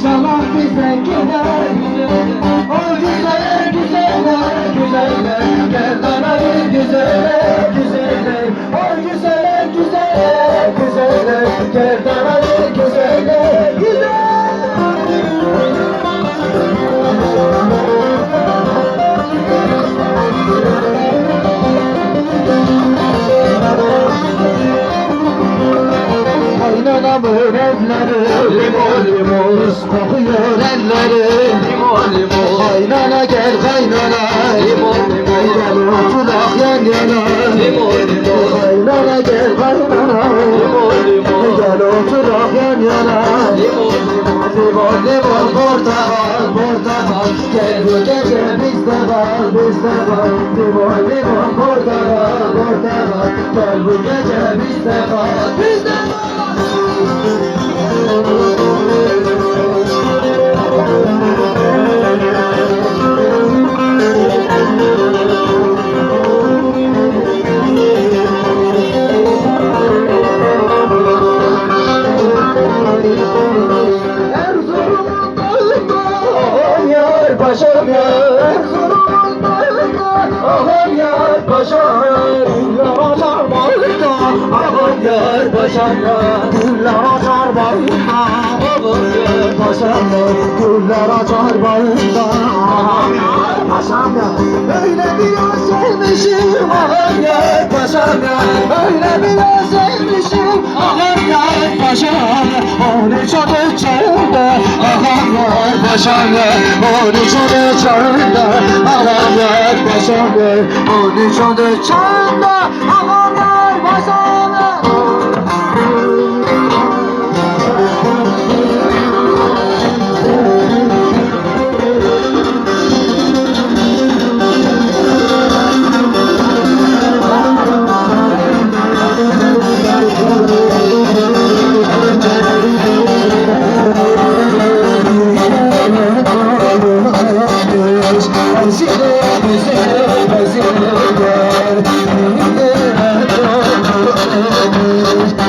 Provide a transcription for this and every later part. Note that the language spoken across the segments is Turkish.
İnşallah bize gider. O güzeller güzeller güzeller Gel danayı güzeller güzeller kokuyor elleri. Limon limon. Kaynana gel kaynana. Limon limon. Gel oturak yan yana. Limon limon. Kaynana gel kaynana. Limon limon. Gel oturak yan yana. Limon limon. Limon limon. Portakal portakal Gel bu gece bizde kal bizde kal Limon limon. Portakal portakal Gel bu gece bizde kal bizde kal Erzurum'un dağında yar paşam yar Erzurum'un dağında yar paşam yar Güller açar bağında Aham yar paşam yar Güller açar bağında Aham yar paşam yar Güller açar bağında Aham yar paşam yar Öyle bir yar sevmişim Aham yar paşam yar. Öyle yar sevmişim Aham yar paşam Onu çok içeride Aham yar paşam yar. Onu çok içeride Aham yar paşam yar. Onu çok içeride Aham yar paşam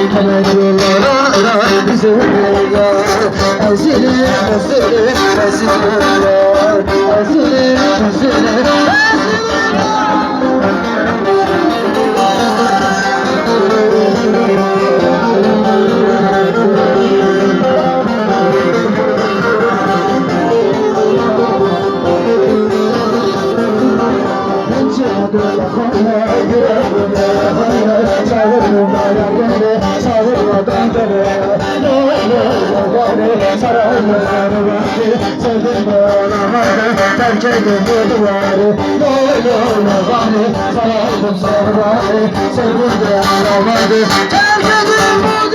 Yollara arar bize ya Ezile ezile ezile Ezile ezile ezile Terk edin bu duvarı Lay lay lavani Sarardım sarıları Sevdim de alamadı Terk edin bu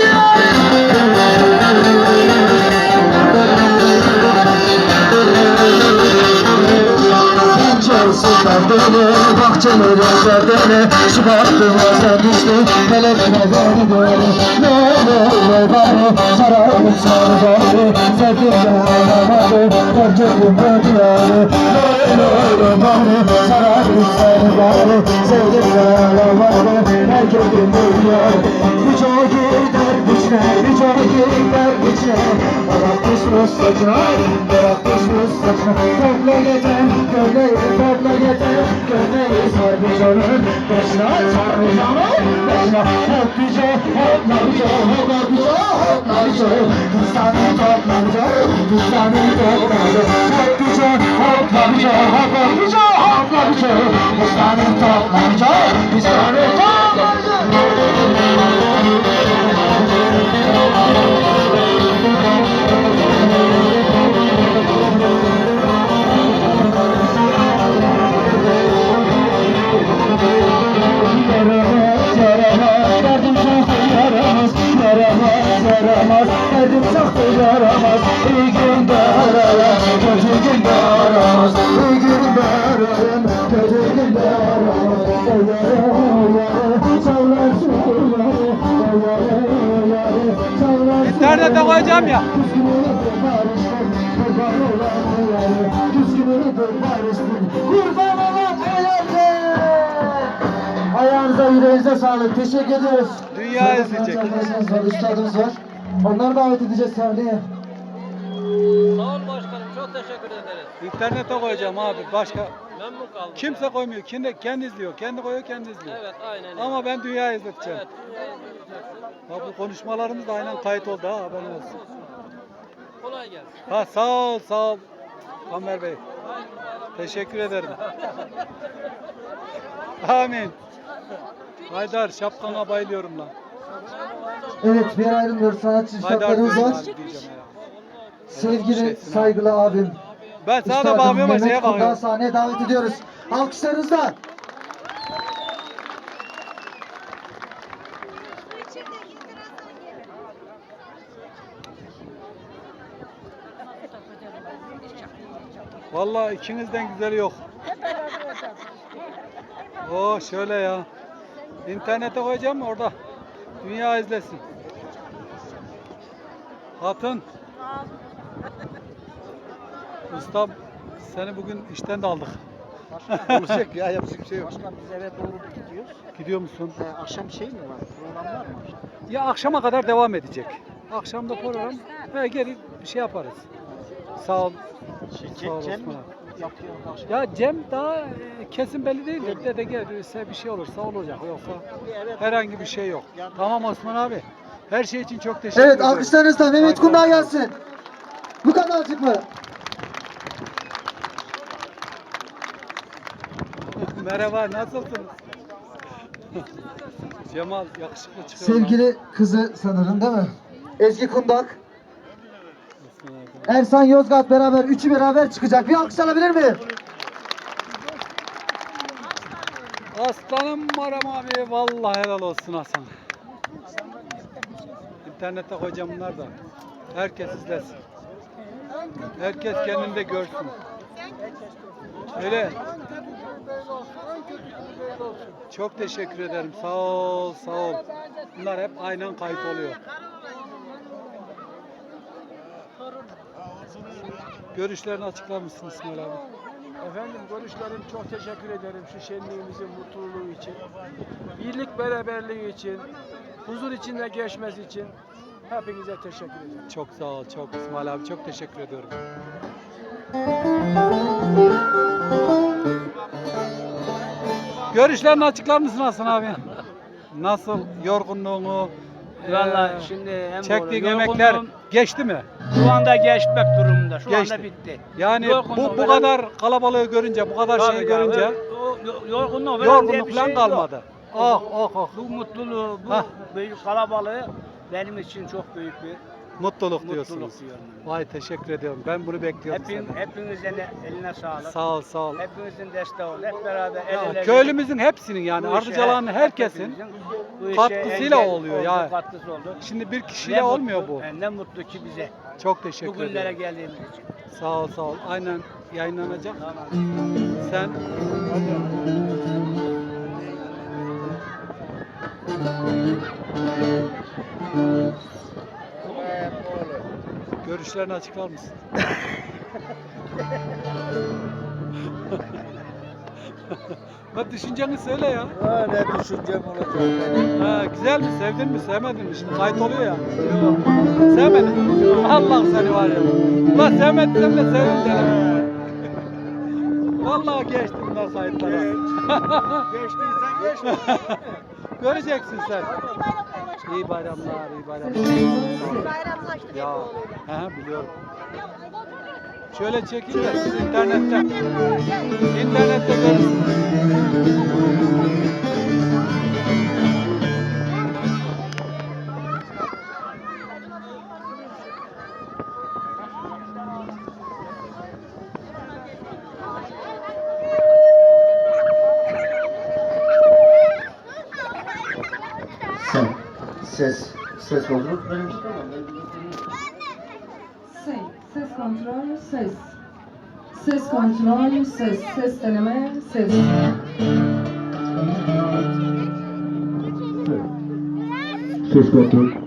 Penceresinden beni Bahçeleri özlediğini Çıkarttım sen düştü Melekine beni böyle Ne olur ne bari Sarardım sarıları Sevdim de alamadı Terk edin bu duvarı Lay lay lavani Sarardım sarıları Sevdim de alamadı Terk edin bu duvarı Birçok gider güçler Birçok gider güçler Bırak düşmüş saçına Bırak düşmüş saçına. Topla getir Göndeyi topla getir Göndeyi sar bir canın Başına sar bir canın Başına hop bir can Hopla bir can Hopla bir can Hopla bir can Kıstanı topla bir can Kıstanı topla İnternete koyacağım ya. Kurban olan Ayağınıza yüreğinize sağlık. Teşekkür ediyoruz. Dünya izleyecek. arkadaşlarımız var, üstadımız var. Onları davet edeceğiz sahneye. Çok teşekkür ederiz. İnternete koyacağım abi. Başka Memnun kaldım. kimse koymuyor. Kendi, kendi izliyor. Kendi koyuyor, kendi izliyor. Evet aynen. Ama ben dünya izleteceğim. Evet. dünyayı izleyeceksin. Bak bu konuşmalarımız da aynen kayıt oldu ha haberin olsun. Kolay gelsin. Ha sağ ol sağ ol Kamer Bey. Teşekkür ederim. Amin. Haydar şapkana bayılıyorum lan. Evet bir ayrılmıyoruz sanatçı diyorum var. Sevgili Şeysin saygılı abim. Ben sana da ama şeye bağırıyorum. sahneye davet ediyoruz. Alkışlarınızla. Vallahi ikinizden güzeli yok. Oo şöyle ya. İnternete koyacağım orada? Dünya izlesin. Hatun. Ustam seni bugün işten de aldık. Olacak ya yapacak bir şey yok. Başkan biz eve doğru gidiyoruz. Gidiyor musun? Ee, akşam şey mi var? Program var mı akşam? Ya akşama kadar devam edecek. Akşam da program. Ve geri bir şey yaparız. Sağ ol. Şey, Sağ ol Cem, mi Osman yapıyor akşam? Ya Cem daha e, kesin belli değil de dede gelirse bir şey olursa olacak yoksa herhangi bir şey yok. Tamam Osman abi. Her şey için çok teşekkür Evet ederim. alkışlarınızla Mehmet Kundağı gelsin. Bu kadarcık mı? Merhaba nasılsınız? Cemal yakışıklı çıkıyor. lan. Sevgili kızı sanırım değil mi? Ezgi Kundak. Ersan Yozgat beraber, üçü beraber çıkacak. Bir alkış alabilir miyim? Aslanım Maram abi vallahi helal olsun Hasan. İnternette koyacağım da. Herkes izlesin. Herkes kendinde görsün. Öyle. Çok teşekkür ederim. Sağ ol, sağ ol. Bunlar hep aynen kayıt oluyor. Görüşlerini açıklar mısın İsmail abi? Efendim görüşlerim çok teşekkür ederim şu şenliğimizin mutluluğu için. Birlik beraberliği için, huzur içinde geçmesi için hepinize teşekkür ederim. Çok sağ ol, çok İsmail abi. Çok teşekkür ediyorum. Görüşlerini açıklar mısın Hasan abi? Nasıl yorgunluğunu, Vallahi eee, şimdi hem çektiğin emekler yorgunluğum geçti mi? şu anda geçmek durumunda. Şu Geçti. anda bitti. Yani bu bu kadar kalabalığı görünce, bu kadar şeyi Tabii ya, görünce ö- o- yo- yorgunluğum falan diye yorgunluk bir falan şey yok. kalmadı. Ah ah ah. Bu mutluluğu, bu Hah. büyük kalabalığı benim için çok büyük bir Mutluluk diyorsunuz. diyorum. Vay teşekkür ediyorum. Ben bunu bekliyordum Hepin, senden. hepinizin eline sağlık. Sağ ol, sağ ol. Hepinizin desteği olun. Hep beraber el Ya, ele köylümüzün hepsinin yani bu işe- Ardıcalan'ın herkesin hepimizin bu işe katkısıyla engel oluyor oldu, ya. Katkısı oldu. Şimdi bir kişiyle olmuyor mutlu- bu. e, Ne mutlu ki bize. Çok teşekkür Bugünlere ederim. geldiğimiz için. Sağ ol, sağ ol. Aynen yayınlanacak. Tamam. Sen görüşlerini açıklar mısın? Bak düşünceni söyle ya. Ha, ne düşüncem olacak benim. Ha, güzel mi? Sevdin mi? Sevmedin mi? Şimdi kayıt oluyor ya. Sevmedin mi? Allah seni var ya. Ulan sevmedin de sevdin de. Vallahi geçtim bunlar kayıtlara. Geçtiysen geçme. Göreceksin sen. İyi bayramlar, iyi bayramlar. Bayramlaştık Ya, he, biliyorum. Şöyle çekin de siz internette. İnternette görürsünüz. Sen. Ses. Ses bozulur. Ses, ses kontrol, ses. Ses kontrol, ses, ses deneme, ses. Ses kontrol.